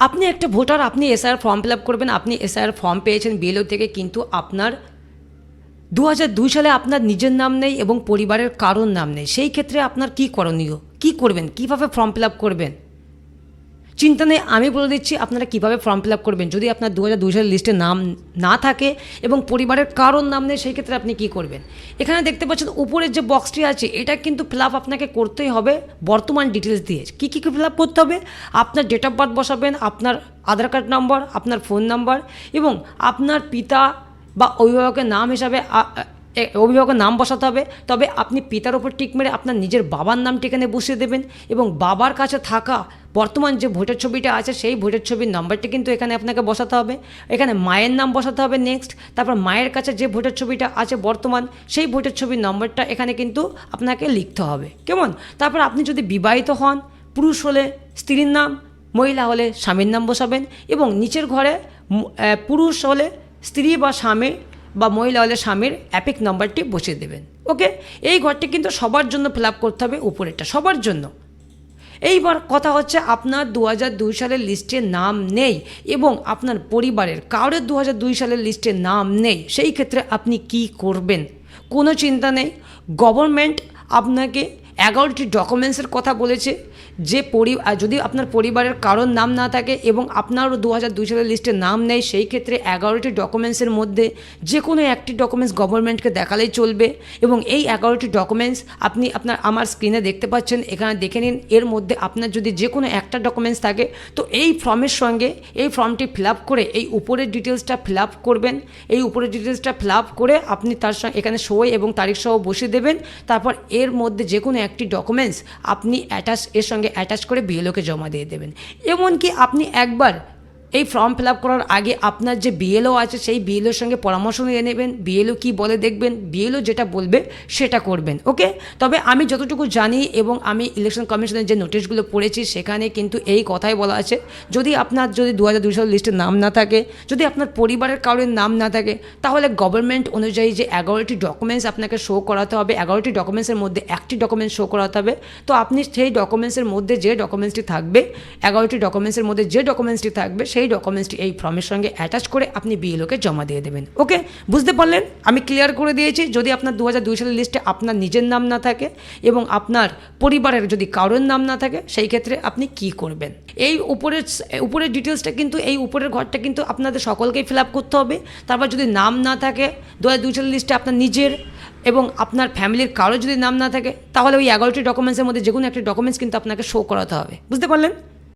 আপনি একটা ভোটার, আপনি এসআইআর ফর্ম ফিল আপ করবেন, আপনি এসআইআর ফর্ম পেয়েছেন বিএলও থেকে, কিন্তু আপনার দু হাজার দুই সালে আপনার নিজের নাম নেই এবং পরিবারের কারোর নাম নেই। সেই ক্ষেত্রে আপনার কি করণীয়? কি করবেন? কীভাবে ফর্ম ফিল আপ করবেন? চিন্তা নেই, আমি বলে দিচ্ছি আপনারা কীভাবে ফর্ম ফিল আপ করবেন। যদি আপনার দু হাজার দুই সালের লিস্টে নাম না থাকে এবং পরিবারের কারোর নাম নেই, সেই ক্ষেত্রে আপনি কি করবেন? এখানে দেখতে পাচ্ছেন উপরের যে বক্সটি আছে, এটা কিন্তু ফিল আপ আপনাকে করতেই হবে বর্তমান ডিটেলস দিয়ে। কী কী ফিল আপ করতে হবে? আপনার ডেট অফ বার্থ বসাবেন, আপনার আধার কার্ড নম্বর আপনার ফোন নাম্বার এবং আপনার পিতা বা অভিভাবকের নাম হিসাবে অভিভাবকের নাম বসাতে হবে। তবে আপনি পিতার ওপর টিক মেরে আপনার নিজের বাবার নামটি এখানে বসিয়ে দেবেন এবং বাবার কাছে থাকা বর্তমান যে ভোটের ছবিটা আছে, সেই ভোটের ছবির নাম্বারটি কিন্তু এখানে আপনাকে বসাতে হবে। এখানে মায়ের নাম বসাতে হবে নেক্সট তারপর মায়ের কাছে যে ভোটের ছবিটা আছে বর্তমান, সেই ভোটের ছবির নম্বরটা এখানে কিন্তু আপনাকে লিখতে হবে। কেমন? তারপর আপনি যদি বিবাহিত হন, পুরুষ হলে স্ত্রীর নাম, মহিলা হলে স্বামীর নাম বসাবেন এবং নিচের ঘরে পুরুষ হলে স্ত্রী বা স্বামী বা মহিলা হলে স্বামীর অ্যাপিক নাম্বারটি বসিয়ে দেবেন। ওকে? এই ঘরটি কিন্তু সবার জন্য ফিল করতে হবে উপরেরটা, সবার জন্য। এইবার কথা হচ্ছে আপনার দু দুই সালের লিস্টে নাম নেই এবং আপনার পরিবারের কারোর দু দুই সালের লিস্টে নাম নেই। সেই ক্ষেত্রে আপনি কি করবেন? কোনো চিন্তা নেই। গভর্নমেন্ট আপনাকে এগারোটি ডকুমেন্টসের কথা বলেছে যে পরি যদি আপনার পরিবারের কারোর নাম না থাকে এবং আপনারও দু হাজার দুই সালের লিস্টে নাম নেয় সেই ক্ষেত্রে এগারোটি ডকুমেন্টসের মধ্যে যে কোনো একটি ডকুমেন্টস গভর্নমেন্টকে দেখালেই চলবে এবং এই এগারোটি ডকুমেন্টস আপনি আপনার, আমার স্ক্রিনে দেখতে পাচ্ছেন, এখানে দেখে নিন, এর মধ্যে আপনার যদি যে কোনো একটা ডকুমেন্টস থাকে, তো এই ফর্মের সঙ্গে এই ফর্মটি ফিল আপ করে এই উপরের ডিটেলসটা ফিল আপ করবেন, এই উপরের ডিটেলসটা ফিল আপ করে আপনি তার সঙ্গে এখানে সই এবং তারিখ সহ বসিয়ে দেবেন, তারপর এর মধ্যে যে কোনো একটি ডকুমেন্টস আপনি অ্যাটাচ এর সঙ্গে অ্যাটাচ করে বিএলওকে জমা দিয়ে দেবেন। এমনকি আপনি একবার এই ফর্ম ফিল আপ করার আগে আপনার যে বিএলও আছে, সেই বিএলওর সঙ্গে পরামর্শ নিয়ে নেবেন, বিএলও কী বলে দেখবেন, বিএলও যেটা বলবে সেটা করবেন, ওকে? তবে আমি যতটুকু জানি এবং আমি ইলেকশন কমিশনের যে নোটিশগুলো পড়েছি, সেখানে কিন্তু এই কথাই বলা আছে, যদি আপনার যদি দু হাজার দুই সালের লিস্টে নাম না থাকে, যদি আপনার পরিবারের কারোর নাম না থাকে, তাহলে গভর্নমেন্ট অনুযায়ী যে এগারোটি ডকুমেন্টস আপনাকে শো করাতে হবে, এগারোটি ডকুমেন্টসের মধ্যে একটি ডকুমেন্টস শো করাতে হবে, তো আপনি সেই ডকুমেন্টসের মধ্যে যে ডকুমেন্টসটি থাকবে, এগারোটি ডকুমেন্টসের মধ্যে যে ডকুমেন্টসটি থাকবে সেই ডকুমেন্টসটি এই ফর্মের সঙ্গে অ্যাটাচ করে আপনি বিএলওকে জমা দিয়ে দেবেন। ওকে বুঝতে পারলেন? আমি ক্লিয়ার করে দিয়েছি। যদি আপনার দু হাজার দুই সালের লিস্টে আপনার নিজের নাম না থাকে এবং আপনার পরিবারের যদি কারোর নাম না থাকে, সেই ক্ষেত্রে আপনি কি করবেন? এই উপরের উপরের ডিটেলসটা কিন্তু, এই উপরের ঘরটা কিন্তু আপনাদের সকলকেই ফিল আপ করতে হবে। তারপর যদি নাম না থাকে দু হাজার দুই সালের লিস্টে আপনার নিজের এবং আপনার ফ্যামিলির কারও যদি নাম না থাকে, তাহলে ওই এগারোটি ডকুমেন্টসের মধ্যে যে কোনো একটি ডকুমেন্টস কিন্তু আপনাকে শো করাতে হবে। বুঝতে পারলেন?